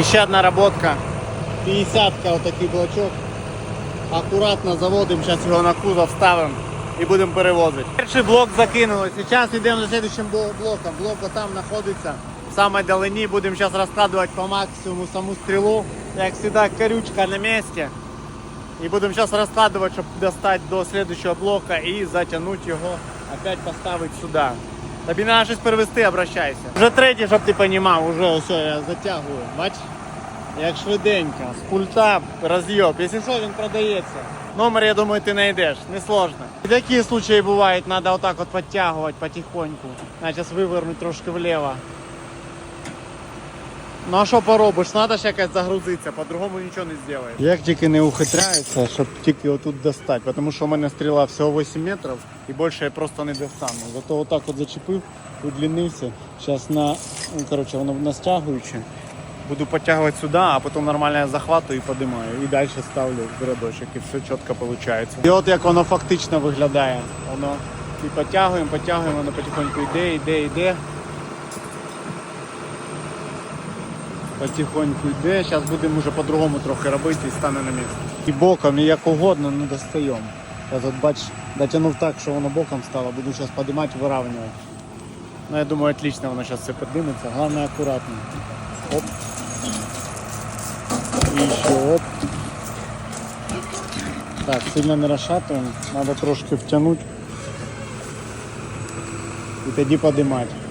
І ще одна роботка. 50-ка, отакий блочок. Акуратно заводимо, зараз його на кузов ставимо і будемо перевозити. Перший блок закинули. Зараз йдемо за бло- блоком. Блок там знаходиться в самій далині. Будемо зараз розкладувати по максимуму саму стрілу. Як завжди, корючка на місці. І будемо зараз розкладувати, щоб достати до слідчого блока і затягнути його, опять поставити сюди. Тобі треба щось перевести, обращайся. Вже третій, щоб ти розумів, вже ось я затягую. Бач? Як швиденько, з пульта роз'єб. Якщо що, він продається. Номер, я думаю, ти знайдеш, не сложно. І такі случаї бувають, треба отак от підтягувати потихоньку. Зараз вивернути трошки вліво. Ну а що поробиш? Треба ж якось загрузитися, по-другому нічого не зробиш. Як тільки не ухитряється, щоб тільки отут достати, тому що у мене стріла всього 8 метрів і більше я просто не достану. Зато отак от зачепив, удлінився. Зараз на, ну, коротше, воно настягуюче. Буду підтягувати сюди, а потім нормально я захватую і подимаю. І далі ставлю в і все чітко виходить. І от як воно фактично виглядає. Воно і підтягуємо, підтягуємо, воно потихоньку йде, йде, йде. Потихоньку йде. Зараз будемо вже по-другому трохи робити і стане на місце. І боком, і як угодно, не достаємо. Зараз от бач, дотягнув так, що воно боком стало, буду зараз підіймати, вирівнювати. Ну, я думаю, отлично воно зараз все підніметься. Головне акуратно. Оп. І ще оп. Так, сильно не розшатуємо, треба трошки втягнути. І тоді підіймати.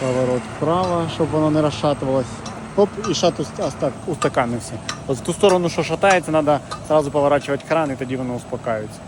Поворот вправо, щоб воно не розшатувалось. Оп, і шат устаканився. От в ту сторону, що шатається, треба одразу поворачувати кран, і тоді воно успокаюється.